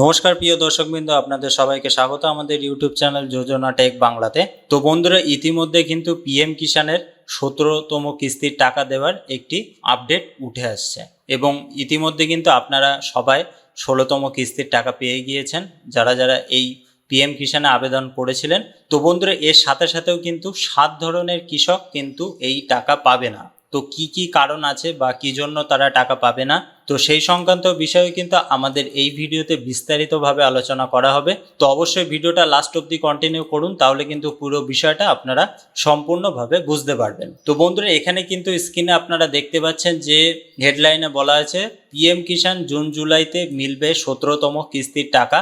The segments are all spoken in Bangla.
নমস্কার, প্রিয় দর্শকবৃন্দ, আপনাদের সবাইকে স্বাগত আমাদের ইউটিউব চ্যানেল যোজনা টেক বাংলাতে। তো বন্ধুরা, ইতিমধ্যে কিন্তু পিএম কিষানের সতেরোতম কিস্তির টাকা দেওয়ার একটি আপডেট উঠে আসছে এবং ইতিমধ্যে কিন্তু আপনারা সবাই ষোলোতম কিস্তির টাকা পেয়ে গিয়েছেন, যারা যারা এই পিএম কিষানে আবেদন করেছিলেন। তো বন্ধুরা, এর সাথে সাথেও কিন্তু সাত ধরনের কৃষক কিন্তু এই টাকা পাবে না। তো কি কি কারণ আছে বা কি জন্য তারা টাকা পাবে না? তো সেই সংক্রান্ত বিষয়ে কিন্তু আমাদের এই ভিডিওতে বিস্তারিতভাবে আলোচনা করা হবে। তো অবশ্যই ভিডিওটা লাস্ট অবধি কন্টিনিউ করুন, তাহলে কিন্তু পুরো বিষয়টা আপনারা সম্পূর্ণভাবে বুঝতে পারবেন। তো বন্ধুরা, এখানে কিন্তু স্ক্রিনে আপনারা দেখতে পাচ্ছেন যে হেডলাইনে বলা আছে পিএম কিষাণ জুন জুলাইতে মিলবে সতেরোতম কিস্তির টাকা।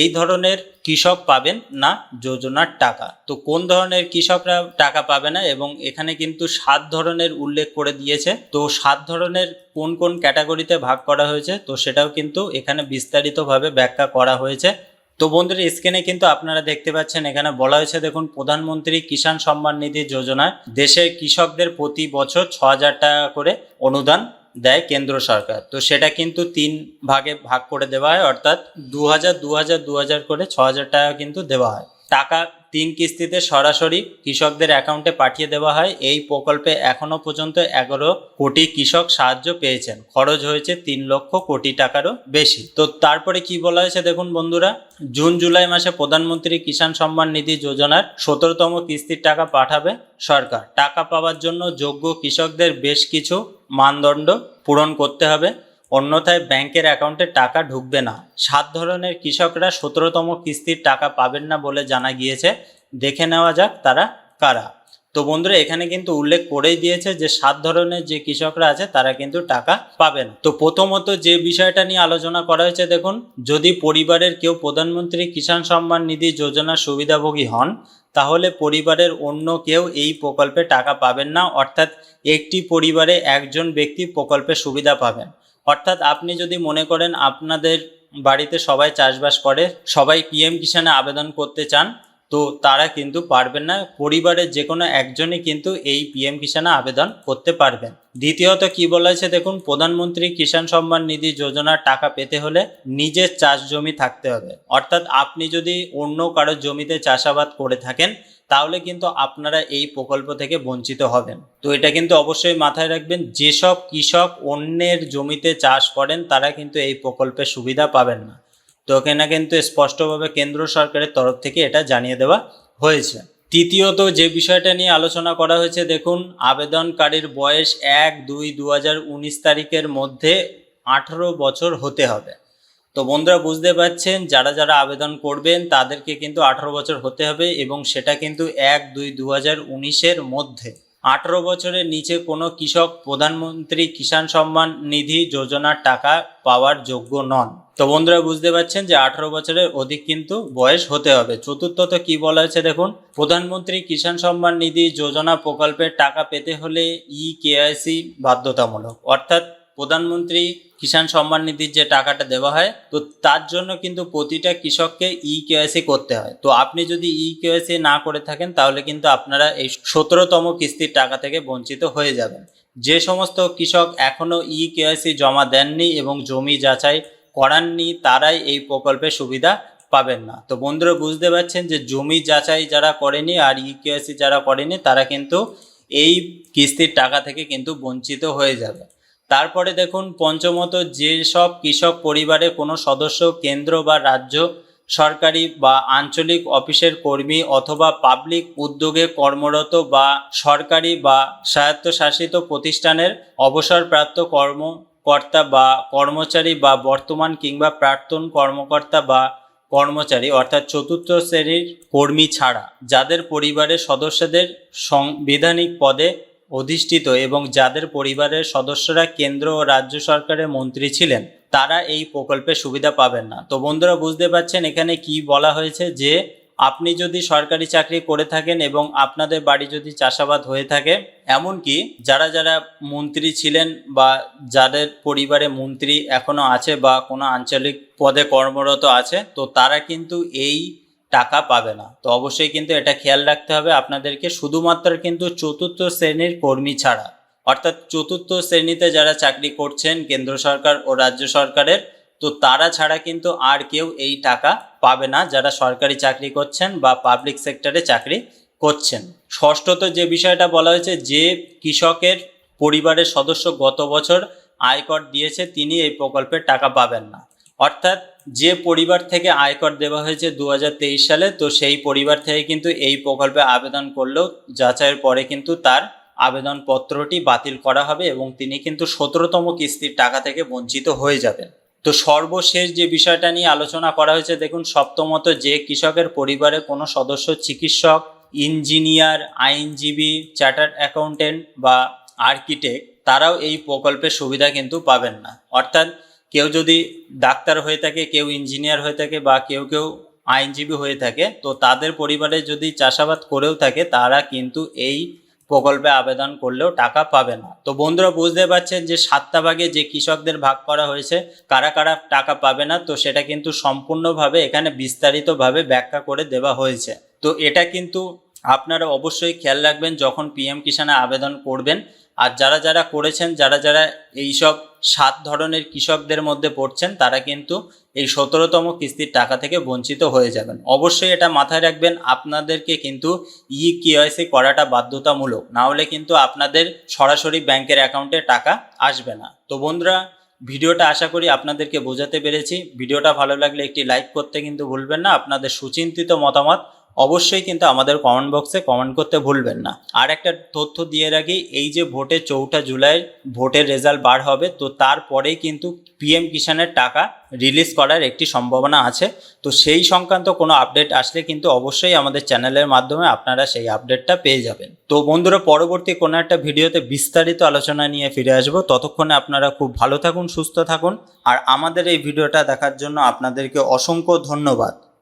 এই ধরনের কৃষক পাবেন না যোজনার টাকা। তো কোন ধরনের কৃষকরা টাকা পাবে না এবং এখানে কিন্তু সাত ধরনের উল্লেখ করে দিয়েছে। তো সাত ধরনের কোন কোন ক্যাটাগরিতে ভাগ করা হয়েছে, তো সেটাও কিন্তু এখানে বিস্তারিতভাবে ব্যাখ্যা করা হয়েছে। তো বন্ধুরা, স্ক্রিনে কিন্তু আপনারা দেখতে পাচ্ছেন, এখানে বলা হয়েছে, দেখুন, প্রধানমন্ত্রী কিষাণ সম্মান নিধি যোজনায় দেশের কৃষকদের প্রতি বছর ছ হাজার টাকা করে অনুদান দেয় কেন্দ্র সরকার। তো সেটা কিন্তু তিন ভাগে ভাগ করে দেওয়া হয়, অর্থাৎ দু হাজার দু হাজার দু হাজার করে ছ হাজার টাকা কিন্তু দেওয়া হয়। টাকা তিন কিস্তিতে সরাসরি কৃষকদের অ্যাকাউন্টে পাঠিয়ে দেওয়া হয়। এই প্রকল্পে এখনও পর্যন্ত এগারো কোটি কৃষক সাহায্য পেয়েছেন। খরচ হয়েছে তিন লক্ষ কোটি টাকারও বেশি। তো তারপরে কি বলা হয়েছে দেখুন বন্ধুরা? জুন, জুলাই মাসে প্রধানমন্ত্রী কিষাণ সম্মান নিধি যোজনার সতেরোতম কিস্তির টাকা পাঠাবে সরকার। টাকা পাওয়ার জন্য যোগ্য কৃষকদের বেশ কিছু মানদণ্ড পূরণ করতে হবে। অন্যথায় ব্যাংকের অ্যাকাউন্টে টাকা ঢুকবে না। সাত ধরনের কৃষকরা সতেরোতম কিস্তির টাকা পাবেন না বলে জানা গিয়েছে। দেখে নেওয়া যাক তারা কারা। তো বন্ধুরা, এখানে কিন্তু উল্লেখ করেই দিয়েছে যে সাত ধরনের যে কৃষকরা আছে, তারা কিন্তু টাকা পাবেন। তো প্রথমত যে বিষয়টা নিয়ে আলোচনা করা হয়েছে, দেখুন, যদি পরিবারের কেউ প্রধানমন্ত্রী কিষাণ সম্মান নিধি যোজনার সুবিধাভোগী হন, তাহলে পরিবারের অন্য কেউ এই প্রকল্পে টাকা পাবেন না। অর্থাৎ একটি পরিবারে একজন ব্যক্তি প্রকল্পের সুবিধা পাবেন। অর্থাৎ আপনি যদি মনে করেন আপনাদের বাড়িতে সবাই চাষবাস করে, সবাই পিএম কিষানে আবেদন করতে চান, তো তারা কিন্তু পারবেন না। পরিবারের যে কোনো একজনই কিন্তু এই পিএম কিষানে আবেদন করতে পারবেন। দ্বিতীয়ত কি বলা হয়েছে দেখুন, প্রধানমন্ত্রী কিষাণ সম্মান নিধি যোজনার টাকা পেতে হলে নিজের চাষ জমি থাকতে হবে। অর্থাৎ আপনি যদি অন্য কারোর জমিতে চাষাবাদ করে থাকেন তাহলে কিন্তু আপনারা এই প্রকল্প থেকে বঞ্চিত হবেন। তো এটা কিন্তু অবশ্যই মাথায় রাখবেন, যেসব কৃষক অন্যের জমিতে চাষ করেন, তারা কিন্তু এই প্রকল্পের সুবিধা পাবেন না। তো এখানে কিন্তু স্পষ্টভাবে কেন্দ্র সরকারের তরফ থেকে এটা জানিয়ে দেওয়া হয়েছে। তৃতীয়ত যে বিষয়টা নিয়ে আলোচনা করা হয়েছে, দেখুন, আবেদনকারীর বয়স এক দুই দু তারিখের মধ্যে আঠারো বছর হতে হবে। তো বন্ধুরা বুঝতে পারছেন, যারা যারা আবেদন করবেন তাদেরকে কিন্তু আঠারো বছর হতে হবে এবং সেটা কিন্তু এক দুই দু হাজার উনিশের মধ্যে। আঠারো বছরের নিচে কোনো কৃষক, প্রধানমন্ত্রী কিষাণ সম্মান নিধি যোজনার টাকা পাওয়ার যোগ্য নন। তো বন্ধুরা বুঝতে পারছেন যে আঠারো বছরের অধিক কিন্তু বয়স হতে হবে। চতুর্থত কি বলা হয়েছে দেখুন, প্রধানমন্ত্রী কিষাণ সম্মান নিধি যোজনা প্রকল্পের টাকা পেতে হলে ই কেআইসি বাধ্যতামূলক। অর্থাৎ প্রধানমন্ত্রী কিষাণ সম্মান নিধির যে টাকাটা দেওয়া হয়, তো তার জন্য কিন্তু প্রতিটা কৃষককে ই কেওয়াইসি করতে হয়। তো আপনি যদি ই কেওয়াইসি না করে থাকেন, তাহলে কিন্তু আপনারা এই সতেরোতম কিস্তির টাকা থেকে বঞ্চিত হয়ে যাবেন। যে সমস্ত কৃষক এখনও ই কেওয়াইসি জমা দেননি এবং জমি যাচাই করাননি, তারাই এই প্রকল্পের সুবিধা পাবেন না। তো বন্ধুরা, বুঝতে পারছেন যে জমি যাচাই যারা করেনি আর ই কেওয়াইসি যারা করেনি, তারা কিন্তু এই কিস্তির টাকা থেকে কিন্তু বঞ্চিত হয়ে যাবে। তারপরে দেখুন, পঞ্চমত যেসব কৃষক পরিবারে কোনো সদস্য, কেন্দ্র বা রাজ্য, সরকারি বা আঞ্চলিক অফিসের কর্মী অথবা পাবলিক উদ্যোগে কর্মরত বা সরকারি বা স্বায়ত্তশাসিত প্রতিষ্ঠানের অবসরপ্রাপ্ত কর্মকর্তা বা কর্মচারী বা বর্তমান কিংবা প্রাক্তন কর্মকর্তা বা কর্মচারী, অর্থাৎ চতুর্থ শ্রেণির কর্মী ছাড়া, যাদের পরিবারের সদস্যদের সাংবিধানিক পদে অধিষ্ঠিত এবং যাদের পরিবারের সদস্যরা কেন্দ্র ও রাজ্য সরকারের মন্ত্রী ছিলেন, তারা এই প্রকল্পের সুবিধা পাবেন না। তো বন্ধুরা, বুঝতে পারছেন এখানে কি বলা হয়েছে যে, আপনি যদি সরকারি চাকরি করে থাকেন এবং আপনাদের বাড়ি যদি চাষাবাদ হয়ে থাকে, এমনকি যারা যারা মন্ত্রী ছিলেন বা যাদের পরিবারে মন্ত্রী এখনও আছে বা কোনো আঞ্চলিক পদে কর্মরত আছে, তো তারা কিন্তু এই টাকা পাবে না। তো অবশ্যই কিন্তু এটা খেয়াল রাখতে হবে আপনাদেরকে। শুধুমাত্র কিন্তু চতুর্থ শ্রেণির কর্মী ছাড়া। অর্থাৎ চতুর্থ শ্রেণীতে যারা চাকরি করছেন কেন্দ্র সরকার ও রাজ্য সরকারের, তো তারা ছাড়া কিন্তু আর কেউ এই টাকা পাবে না যারা সরকারি চাকরি করছেন বা পাবলিক সেক্টরে চাকরি করছেন। ষষ্ঠত যে বিষয়টা বলা হয়েছে, যে কৃষকের পরিবারের সদস্য গত বছর আয়কর দিয়েছে, তিনি এই প্রকল্পের টাকা পাবেন না। অর্থাৎ যে পরিবার থেকে আয়কর দেওয়া হয়েছে দু হাজার তেইশ সালে, তো সেই পরিবার থেকে কিন্তু এই প্রকল্পে আবেদন করলেও যাচাইয়ের পরে কিন্তু তার আবেদনপত্রটি বাতিল করা হবে এবং তিনি কিন্তু সতেরোতম কিস্তির টাকা থেকে বঞ্চিত হয়ে যাবেন। তো সর্বশেষ যে বিষয়টা নিয়ে আলোচনা করা হয়েছে, দেখুন, সপ্তমত যে কৃষকের পরিবারে কোনো সদস্য চিকিৎসক, ইঞ্জিনিয়ার, আইনজীবী, চার্টার্ড অ্যাকাউন্টেন্ট বা আর্কিটেক্ট, তারাও এই প্রকল্পের সুবিধা কিন্তু পাবেন না। অর্থাৎ কেউ যদি ডাক্তার হয়ে থাকে, কেউ ইঞ্জিনিয়ার হয়ে থাকে বা কেউ কেউ আইনজীবী হয়ে থাকে, তো তাদের পরিবারে যদি চাষাবাদ করেও থাকে, তারা কিন্তু এই প্রকল্পে আবেদন করলেও টাকা পাবে না। তো বন্ধুরা, বুঝতে পারছেন যে সাতটা ভাগে যে কৃষকদের ভাগ করা হয়েছে, কারা কারা টাকা পাবে না, তো সেটা কিন্তু সম্পূর্ণভাবে এখানে বিস্তারিতভাবে ব্যাখ্যা করে দেওয়া হয়েছে। তো এটা কিন্তু আপনারা অবশ্যই খেয়াল রাখবেন যখন পিএম কিষানে আবেদন করবেন। আর যারা যারা করেছেন, যারা যারা এইসব সাত ধরনের কৃষকদের মধ্যে পড়ছেন, তারা কিন্তু এই সতেরোতম কিস্তির টাকা থেকে বঞ্চিত হয়ে যাবেন। অবশ্যই এটা মাথায় রাখবেন, আপনাদেরকে কিন্তু ই কেওয়াইসি করাটা বাধ্যতামূলক। না হলে কিন্তু আপনাদের সরাসরি ব্যাংকের অ্যাকাউন্টে টাকা আসবে না। তো বন্ধুরা, ভিডিওটা আশা করি আপনাদেরকে বোঝাতে পেরেছি। ভিডিওটা ভালো লাগলে একটি লাইক করতে কিন্তু ভুলবেন না। আপনাদের সুচিন্তিত মতামত অবশ্যই কিন্তু আমাদের কমেন্ট বক্সে কমেন্ট করতে ভুলবেন না। আর একটা তথ্য দিয়ে রাখি, এই যে ভোটে চৌঠা জুলাই ভোটের রেজাল্ট বার হবে, তো তারপরেই কিন্তু পিএম কিষানের টাকা রিলিজ করার একটি সম্ভাবনা আছে। তো সেই সংক্রান্ত কোনো আপডেট আসলে কিন্তু অবশ্যই আমাদের চ্যানেলের মাধ্যমে আপনারা সেই আপডেটটা পেয়ে যাবেন। তো বন্ধুরা, পরবর্তী কোনো একটা ভিডিওতে বিস্তারিত আলোচনা নিয়ে ফিরে আসব। ততক্ষণে আপনারা খুব ভালো থাকুন, সুস্থ থাকুন। আর আমাদের এই ভিডিওটা দেখার জন্য আপনাদেরকে অসংখ্য ধন্যবাদ।